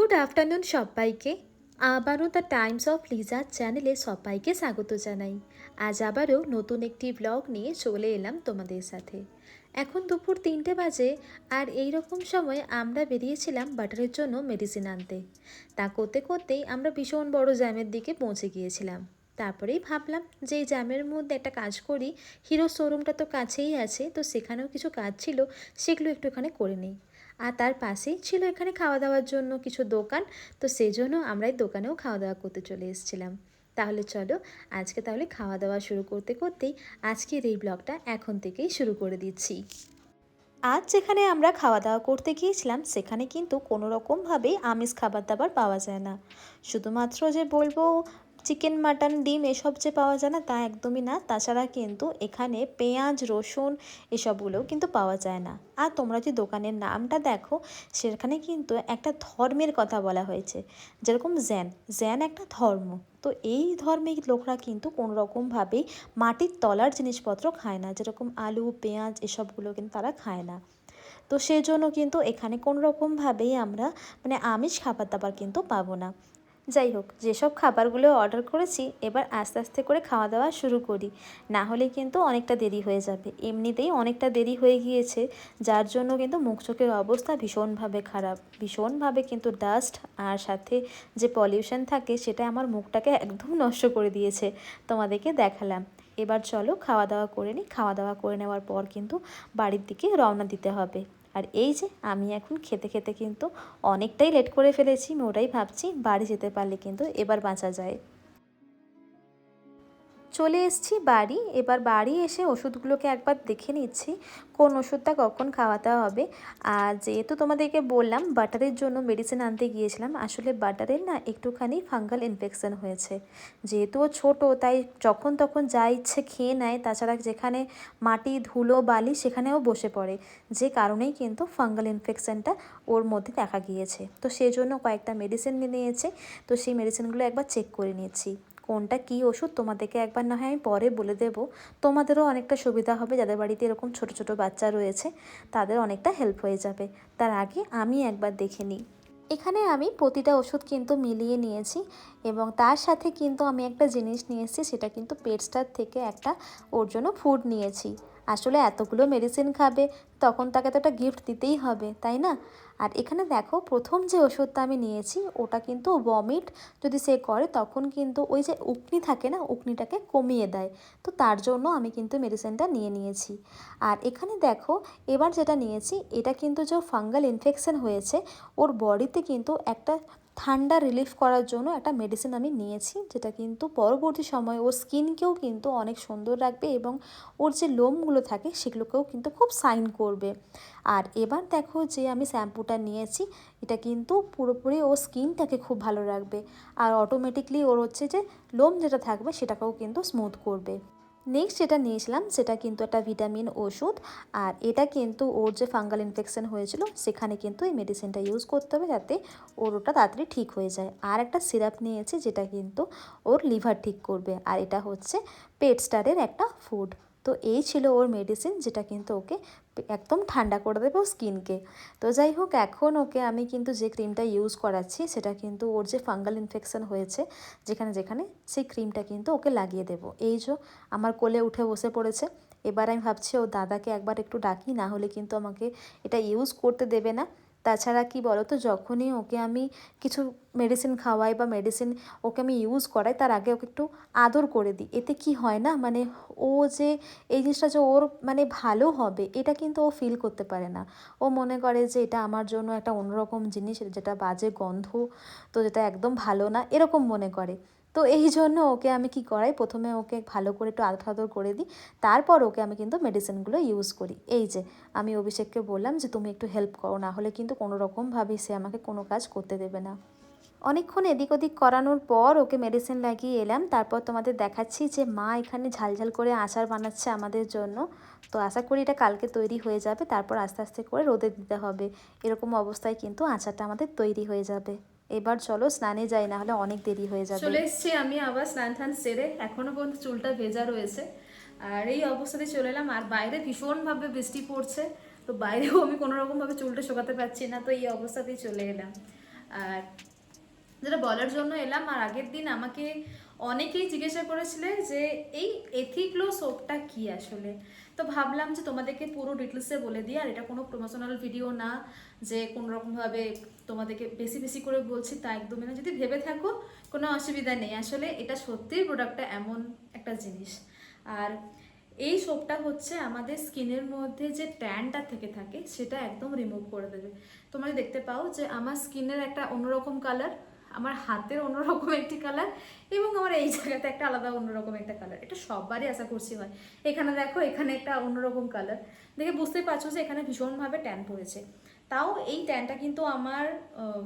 Good afternoon সবাইকে। আবারও the Times of লিজার চ্যানেলে সবাইকে স্বাগত জানাই। আজ আবারও নতুন একটি ব্লগ নিয়ে চলে এলাম তোমাদের সাথে। এখন দুপুর তিনটে বাজে আর এই রকম সময় আমরা বেরিয়েছিলাম বাটারের জন্য মেডিসিন আনতে। তা করতে করতেই আমরা ভীষণ বড় জ্যামের দিকে পৌঁছে গিয়েছিলাম। তারপরেই ভাবলাম যে এই জ্যামের মধ্যে একটা কাজ করি। হিরো শোরুমটা তো কাছেই আছে, তো সেখানেও কিছু কাজ ছিল, সেগুলো একটুখানি করে নিই। আর তার পাশেই ছিল এখানে খাওয়া দাওয়ার জন্য কিছু দোকান, তো সেই জন্য আমরা এই দোকানেও খাওয়া দাওয়া করতে চলে এসেছিলাম। তাহলে চলো, আজকে তাহলে খাওয়া দাওয়া শুরু করতে করতেই আজকের এই ব্লগটা এখন থেকেই শুরু করে দিচ্ছি। আজ যেখানে আমরা খাওয়া দাওয়া করতে গিয়েছিলাম, সেখানে কিন্তু কোনো রকমভাবেই আমিষ খাবার দাবার পাওয়া যায় না। শুধুমাত্র যে বলব চিকেন, মাটন, ডিম এসব যে পাওয়া যায় না তা একদমই না। তাছাড়া কিন্তু এখানে পেঁয়াজ, রসুন এসবগুলোও কিন্তু পাওয়া যায় না। আর তোমরা যে দোকানের নামটা দেখো, সেখানে কিন্তু একটা ধর্মের কথা বলা হয়েছে। যেরকম জ্যান। জ্যান একটা ধর্ম। তো এই ধর্মের লোকরা কিন্তু কোনো রকমভাবেই মাটির তলার জিনিসপত্র খায় না। যেরকম আলু, পেঁয়াজ এসবগুলো কিন্তু তারা খায় না। তো সেজন্য কিন্তু এখানে কোনো রকমভাবেই আমরা মানে আমিষ খাবার দাবার কিন্তু পাবো না। যাই হোক, যেসব খাবারগুলো অর্ডার করেছি, এবার আস্তে আস্তে করে খাওয়া দাওয়া শুরু করি। না হলে কিন্তু অনেকটা দেরি হয়ে যাবে। এমনিতেই অনেকটা দেরি হয়ে গিয়েছে, যার জন্য কিন্তু মুখ চোখের অবস্থা ভীষণভাবে খারাপ। ভীষণভাবে কিন্তু ডাস্ট আর সাথে যে পলিউশন থাকে, সেটা আমার মুখটাকে একদম নষ্ট করে দিয়েছে। তোমাদেরকে দেখালাম। এবার চলো খাওয়া দাওয়া করে নিই খাওয়া দাওয়া করে নেওয়ার পর কিন্তু বাড়ির দিকে রওনা দিতে হবে। আর এই যে আমি এখন খেতে খেতে কিন্তু অনেকটাই লেট করে ফেলেছি, আমি ওটাই ভাবছি বাড়ি যেতে পারলে কিন্তু এবার বাঁচা যায়। চলে এসেছি বাড়ি। এবার বাড়ি এসে ওষুধগুলোকে একবার দেখে নিচ্ছি, কোন ওষুধটা কখন খাওয়াতে হবে। আর যেহেতু তোমাদেরকে বললাম, বাটারের জন্য মেডিসিন আনতে গিয়েছিলাম, আসলে বাটারের না একটুখানি ফাঙ্গাল ইনফেকশন হয়েছে। যেহেতু ও ছোটো, তাই যখন তখন যা ইচ্ছে খেয়ে নেয়, তাছাড়া যেখানে মাটি, ধুলো, বালি, সেখানেও বসে পড়ে। যে কারণেই কিন্তু ফাঙ্গাল ইনফেকশনটা ওর মধ্যে দেখা গিয়েছে। তো সেই জন্য কয়েকটা মেডিসিন নিয়েছে। তো সেই মেডিসিনগুলো একবার চেক করে নিচ্ছি। কোনটা কি ওষুধ, তোমাদেরকে একবার না হয় আমি পরে বলে দেব। তোমাদেরও অনেকটা সুবিধা হবে, যাদের বাড়িতে এরকম ছোট ছোট বাচ্চা রয়েছে, তাদের অনেকটা হেল্প হয়ে যাবে। তার আগে আমি একবার দেখে নিই। এখানে আমি প্রতিটা ওষুধ কিন্তু মিলিয়ে নিয়েছি এবং তার সাথে কিন্তু আমি একটা জিনিস নিয়েছি সেটা কিন্তু পেটস্টার থেকে একটা ওর জন্য ফুড নিয়েছি। আসলে এতগুলো মেডিসিন খাবে, তখন তাকে তো একটা গিফট দিতেই হবে, তাই না? আর এখানে দেখো, প্রথম যে ওষুধটা আমি নিয়েছি, ওটা কিন্তু বমিট যদি সে করে তখন কিন্তু ওই যে উকনি থাকে না, উকনিটাকে কমিয়ে দেয়। তো তার জন্য আমি কিন্তু মেডিসিনটা নিয়ে নিয়েছি। আর এখানে দেখো, এবার যেটা নিয়েছি, এটা কিন্তু যে ফাঙ্গাল ইনফেকশন হয়েছে, ওর বডিতে কিন্তু একটা ঠান্ডা রিলিফ করার জন্য একটা মেডিসিন আমি নিয়েছি, যেটা কিন্তু পরবর্তী সময় ওর স্কিনকেও কিন্তু অনেক সুন্দর রাখবে এবং ওর যে লোমগুলো থাকে সেগুলোকেও কিন্তু খুব সাইন করবে। আর এবার দেখো যে আমি শ্যাম্পুটা নিয়েছি, এটা কিন্তু পুরোপুরি ওর স্কিনটাকে খুব ভালো রাখবে। আর অটোমেটিকলি ওর হচ্ছে যে লোম যেটা থাকবে সেটাকেও কিন্তু স্মুথ করবে। নেক্সট যেটা নিয়েছিলাম, সেটা কিন্তু একটা ভিটামিন ওষুধ। আর এটা কিন্তু ওর যে ফাঙ্গাল ইনফেকশন হয়েছিল, সেখানে কিন্তু এই মেডিসিনটা ইউজ করতে হবে যাতে ওর ওটা তাড়াতাড়ি ঠিক হয়ে যায়। আর একটা সিরাপ নিয়েছে, যেটা কিন্তু ওর লিভার ঠিক করবে। আর এটা হচ্ছে পেট স্টারের একটা ফুড তো এই ছিল ওর মেডিসিন যেটা কিন্তু ওকে একদম ঠান্ডা করে দেবে ও স্কিনকে তো যাই হোক, এখন ওকে আমি কিন্তু যে ক্রিমটা ইউজ করাচ্ছি, সেটা কিন্তু ওর যে ফাঙ্গাল ইনফেকশন হয়েছে, যেখানে যেখানে, সেই ক্রিমটা কিন্তু ওকে লাগিয়ে দেবো। এই যে আমার কোলে উঠে বসে পড়েছে। এবার আমি ভাবছি, ও দাদাকে একবার একটু ডাকি, না হলে কিন্তু আমাকে এটা ইউজ করতে দেবে না। তাছাড়া কি বলো তো যখনই ওকে আমি কিছু মেডিসিন খাওয়াই বা মেডিসিন ওকে আমি ইউজ করাই, তার আগে ওকে একটু আদর করে দিই। এতে কি হয় না মানে ও যে এই জিনিসটা যে ওর মানে ভালো হবে, এটা কিন্তু ও ফিল করতে পারে না। ও মনে করে যে এটা আমার জন্য একটা অন্যরকম জিনিস, যেটা বাজে গন্ধ, তো যেটা একদম ভালো না, এরকম মনে করে। তো এই জন্য ওকে আমি কি করাই? প্রথমে ওকে ভালো করে একটু আদর আদর করে দিই। তারপর ওকে আমি কিন্তু মেডিসিনগুলো ইউজ করি। এই যে, আমি অভিষেককে বললাম যে, তুমি একটু হেল্প করো, না হলে কিন্তু কোনো রকমভাবেই সে আমাকে কোনো কাজ করতে দেবে না। অনেকক্ষণ এদিক ওদিক করানোর পর ওকে মেডিসিন লাগিয়ে এলাম। তারপর তোমাদের দেখাচ্ছি যে, মা এখানে ঝালঝাল করে আচার বানাচ্ছে আমাদের জন্য। তো আশা করি এটা কালকে তৈরি হয়ে যাবে। তারপর আস্তে আস্তে করে রোদে দিতে হবে। এরকম অবস্থায় কিন্তু আচারটা আমাদের তৈরি হয়ে যাবে। এবার চলো স্নানে যাই না হলে অনেক দেরি হয়ে যাবে। চলে এসেছি আমি আবার স্নান টান সেরে, এখনও পর্যন্ত চুলটা ভেজা রয়েছে। আর এই অবস্থাতে চলে এলাম, আর বাইরে ভীষণভাবে বৃষ্টি পড়ছে, তো বাইরেও আমি কোনো রকমভাবে চুলটা শোকাতে পারছি না, তো এই অবস্থাতেই চলে এলাম। আর যেটা বলার জন্য এলাম, আর আগের দিন আমাকে অনেকেই জিজ্ঞাসা করেছিলে যে, এই এথিগ্লো সোপটা কি আসলে? তো ভাবলাম যে তোমাদেরকে পুরো ডিটেলসে বলে দিই, আর এটা কোনো প্রমোশনাল ভিডিও না, যে কোনো রকমভাবে তোমাদেরকে বেশি বেশি করে বলছি তা একদমই না। যদি ভেবে থাকো, কোনো অসুবিধা নেই। আসলে এটা সত্যিই প্রোডাক্টটা এমন একটা জিনিস। আর এই সোপটা হচ্ছে আমাদের স্কিনের মধ্যে যে ট্যানটা থেকে থাকে, সেটা একদম রিমুভ করে দেবে। তোমরা দেখতে পাও যে আমার স্কিনের একটা অন্যরকম কালার আমার হাতের অন্যরকম একটি কালার এবং আমার এই জায়গাতে একটা আলাদা অন্যরকম একটা কালার এটা সববারই আশা করছি হয়। এখানে দেখো, এখানে একটা অন্যরকম কালার দেখে বুঝতেই পারছ যে এখানে ভীষণভাবে ট্যান পড়েছে তাও এই ট্যানটা কিন্তু আমার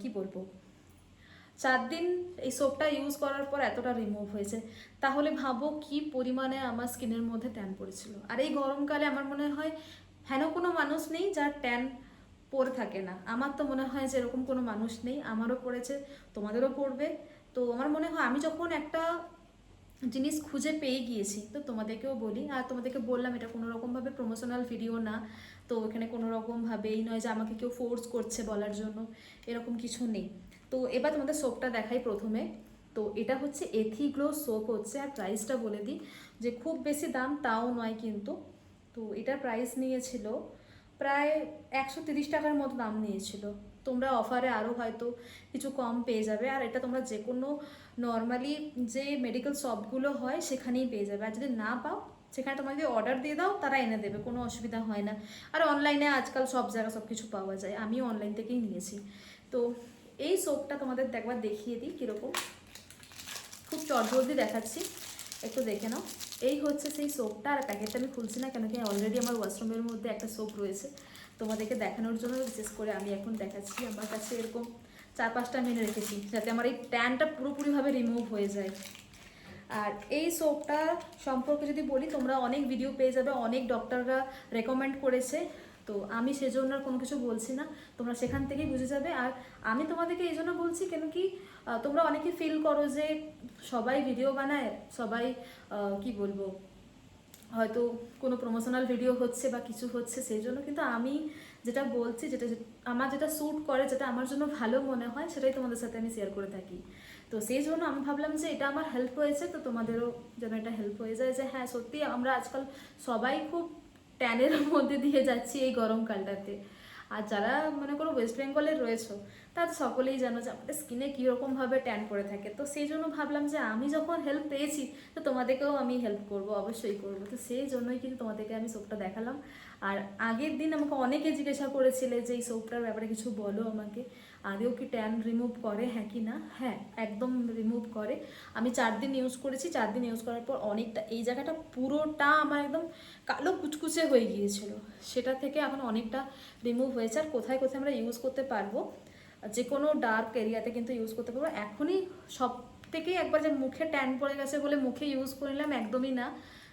কি বলব? চার দিন এই সোপটা ইউজ করার পর এতটা রিমুভ হয়েছে। তাহলে ভাবো কি পরিমাণে আমার স্কিনের মধ্যে ট্যান পড়েছিল। আর এই গরমকালে আমার মনে হয়, হেন কোনো মানুষ নেই যার ট্যান পড়ে থাকে না। আমার তো মনে হয় যে এরকম কোনো মানুষ নেই। আমারও পড়েছে, তোমাদেরও পড়বে। তো আমার মনে হয় আমি যখন একটা জিনিস খুঁজে পেয়ে গিয়েছি, তো তোমাদেরকেও বলি। আর তোমাদেরকে বললাম, এটা কোনো রকমভাবে প্রমোশনাল ভিডিও না। তো এখানে কোনো রকমভাবে এই নয় যে আমাকে কেউ ফোর্স করছে বলার জন্য। এরকম কিছু নেই। তো এবার তোমাদের সোপটা দেখাই প্রথমে। তো এটা হচ্ছে এথিগ্লো সোপ হচ্ছে। আর প্রাইসটা বলে দিই যে খুব বেশি দাম তাও নয় কিন্তু। তো এটার প্রাইস নিয়েছিল প্রায় একশো তিরিশ টাকার মতো দাম নিয়েছিল। তোমরা অফারে আরও হয়তো কিছু কম পেয়ে যাবে, আর এটা তোমরা যে কোনো নর্মালি যে মেডিকেল শপগুলো হয় সেখানেই পেয়ে যাবে। আর যদি না পাও, সেখানে যদি অর্ডার দিয়ে দাও, তারা এনে দেবে, কোনো অসুবিধা হয় না। আর অনলাইনে আজকাল সব জায়গায় সব কিছু পাওয়া যায়, আমিও অনলাইন থেকেই নিয়েছি। তো এই সোপটা তোমাদের একবার দেখিয়ে দিই কীরকম। খুব চটজলদি দেখাচ্ছি, একটু দেখে নাও। এই হচ্ছে সেই সোপটা আর প্যাকেটটা আমি খুলছি না কেন কি অলরেডি আমার ওয়াশরুমের মধ্যে একটা সোপ রয়েছে। তোমাদেরকে দেখানোর জন্য বিশেষ করে আমি এখন দেখাচ্ছি আমার কাছে এরকম চার পাঁচটা মেনে রেখেছি, যাতে আমার এই ট্যানটা পুরোপুরিভাবে রিমুভ হয়ে যায়। আর এই সোপটা সম্পর্কে যদি বলি, তোমরা অনেক ভিডিও পেয়ে যাবে, অনেক ডক্টররা রেকমেন্ড করেছে। তো আমি সেজন্য আর কোনো কিছু বলছি না। তোমরা সেখান থেকেই বুঝে যাবে। আর আমি তোমাদেরকে এই জন্য বলছি, কেন কি তোমরা অনেকে ফিল করো যে সবাই ভিডিও বানায়, সবাই কি বলব, হয়তো কোনো প্রমোশনাল ভিডিও হচ্ছে বা কিছু হচ্ছে সেই জন্য কিন্তু আমি যেটা বলছি, যেটা আমার যেটা স্যুট করে, যেটা আমার জন্য ভালো মনে হয়, সেটাই তোমাদের সাথে আমি শেয়ার করে থাকি। তো সেই জন্য আমি ভাবলাম যে এটা আমার হেল্প হয়েছে, তো তোমাদেরও যেন এটা হেল্প হয়ে যায় যে হ্যাঁ সত্যি আমরা আজকাল সবাই খুব ট্যানের মধ্যে দিয়ে যাচ্ছি এই গরমকালটাতে। আর যারা মনে করো ওয়েস্ট বেঙ্গলের রয়েছে, তারা সকলেই জানো যে আমাদের স্কিনে কীরকমভাবে ট্যান পড়ে থাকে। তো সেই জন্য ভাবলাম যে আমি যখন হেল্প পেয়েছি, তো তোমাদেরকেও আমি হেল্প করব, অবশ্যই করব। তো সেই জন্যই কিন্তু তোমাদেরকে আমি সোপটা দেখালাম। আর আগের দিন আমাকে অনেকে জিজ্ঞাসা করেছিলে যে এই সোপটার ব্যাপারে কিছু বলো আমাকে। আদেও কি ট্যান রিমুভ করে? হ্যাঁ কি না? হ্যাঁ একদম রিমুভ করে। আমি চার দিন ইউজ করেছি, চার দিন ইউজ করার পর অনেকটা, এই জায়গাটা পুরোটা আমার একদম কালো কুচকুচে হয়ে গিয়েছিল। সেটা থেকে এখন অনেকটা রিমুভ হয়েছে। আর কোথায় কোথায় আমরা ইউজ করতে পারব? যে কোনো ডার্ক এরিয়াতে কিন্তু ইউজ করতে পারব। এখনই সব থেকেই একবার যে মুখে ট্যান পড়ে গেছে বলে মুখে ইউজ করে নিলাম, একদমই না।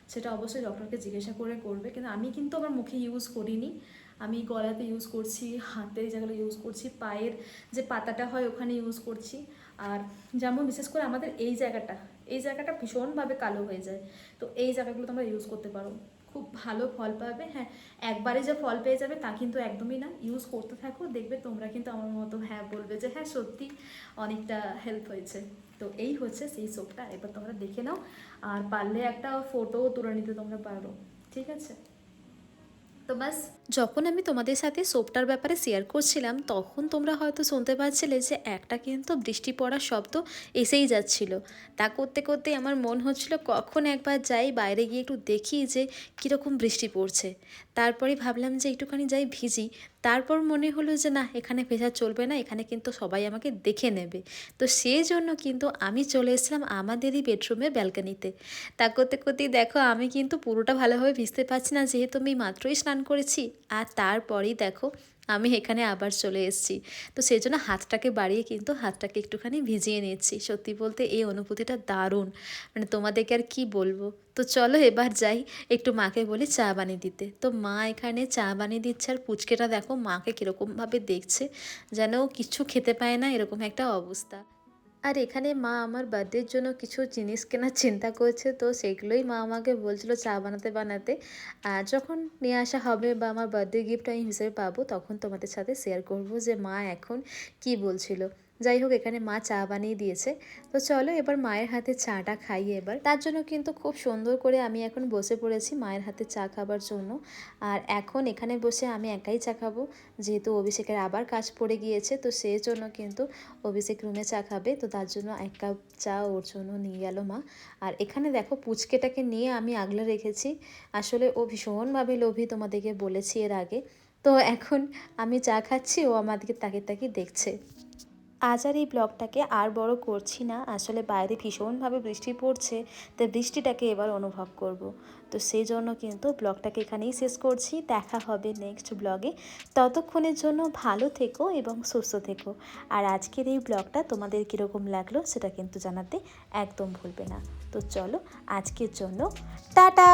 সেটা অবশ্যই ডক্টরকে জিজ্ঞাসা করে করবে। কিন্তু আমি কিন্তু আমার মুখে ইউজ করিনি। আমি গলাতে ইউজ করছি, হাতে যেগুলো ইউজ করছি, পায়ের যে পাতাটা হয় ওখানে ইউজ করছি। আর যেমন বিশেষ করে আমাদের এই জায়গাটা এই জায়গাটা ভীষণভাবে কালো হয়ে যায়। তো এই জায়গাগুলো তোমরা ইউজ করতে পারো। খুব ভালো ফল পাবে। হ্যাঁ একবারে যে ফল পেয়ে যাবে তা কিন্তু একদমই না। ইউজ করতে থাকো, দেখবে তোমরা কিন্তু আমার মতো হ্যাঁ বলবে যে হ্যাঁ সত্যি অনেকটা হেল্প হয়েছে। তো এই হচ্ছে সেই সোপটা এবার তোমরা দেখে নাও। আর পারলে একটা ফটোও তুলে নিতে তোমরা পারো। ঠিক আছে? তো বাস যখন আমি তোমাদের সাথে সোপটার ব্যাপারে শেয়ার করছিলাম, তখন তোমরা হয়তো শুনতে পাচ্ছিলে যে একটা কিন্তু বৃষ্টি পড়ার শব্দ এসেই যাচ্ছিল। তা করতে করতে আমার মন হচ্ছিল কখন একবার যাই বাইরে গিয়ে একটু দেখি যে কীরকম বৃষ্টি পড়ছে। তারপরে ভাবলাম যে একটুখানি যাই ভিজি। তারপর মনে হলো যে না, এখানে ভেজা চলবে না, এখানে কিন্তু সবাই আমাকে দেখে নেবে। তো সেই জন্য কিন্তু আমি চলে এসেছিলাম আমাদেরই বেডরুমের ব্যালকানিতে তা করতে করতেই দেখো, আমি কিন্তু পুরোটা ভালোভাবে ভিজতে পারছি না, যেহেতু আমি মাত্রই স্নান করেছি। আর তারপরেই দেখো আমি এখানে আবার চলে এসেছি। তো সেই জন্য হাতটাকে বাড়িয়ে কিন্তু হাতটাকে একটুখানি ভিজিয়ে নিচ্ছি সত্যি বলতে এই অনুভূতিটা দারুণ। মানে তোমাদেরকে আর কি বলব? তো চলো এবার যাই একটু মাকে বলি চা বানিয়ে দিতে। তো মা এখানে চা বানিয়ে দিচ্ছে আর পুচকেটা দেখো মাকে কীরকমভাবে দেখছে। যেন ও কিচ্ছু খেতে পায় না, এরকম একটা অবস্থা। আর এখানে মা আমার বার্থডের জন্য কিছু জিনিস কেনার চিন্তা করছে, তো সেগুলোই মা আমাকে বলছিল চা বানাতে বানাতে। আর যখন নিয়ে আসা হবে বা আমার বার্থডে গিফট আমি হিসেবে পাবো, তখন তোমাদের সাথে শেয়ার করব যে মা এখন কি বলছিল। যাই হোক, এখানে মা চা বানিয়ে দিয়েছে। তো চলো এবার মায়ের হাতে চাটা খাইয়ে এবার। তার জন্য কিন্তু খুব সুন্দর করে আমি এখন বসে পড়েছি মায়ের হাতে চা খাবার জন্য। আর এখন এখানে বসে আমি একাই চা খাব। যেহেতু অভিষেকের আবার কাজ পড়ে গিয়েছে, তো সেই জন্য কিন্তু অভিষেক রুমে চা খাবে। তো তার জন্য এক কাপ চা ওর জন্য নিয়ে গেল মা। আর এখানে দেখো, পুচকেটাকে নিয়ে আমি আগলে রেখেছি। আসলে ও ভীষণভাবে লোভী, তোমাদেরকে বলেছি এর আগে। তো এখন আমি চা খাচ্ছি, ও আমাদেরকে তাকে তাকে দেখছে। আজ আর এই ব্লগটাকে আর বড় করছি না। আসলে বাইরে ভীষণভাবে বৃষ্টি পড়ছে তাই বৃষ্টিটাকে এবার অনুভব করব। তো সেই জন্য কিন্তু ব্লগটাকে এখানেই শেষ করছি। দেখা হবে নেক্সট ব্লগে। ততক্ষণের জন্য ভালো থেকো এবং সুস্থ থেকো। আর আজকের এই ব্লগটা তোমাদের কীরকম লাগল সেটা কিন্তু জানাতে একদম ভুলবে না। তো চলো, আজকের জন্য টাটা!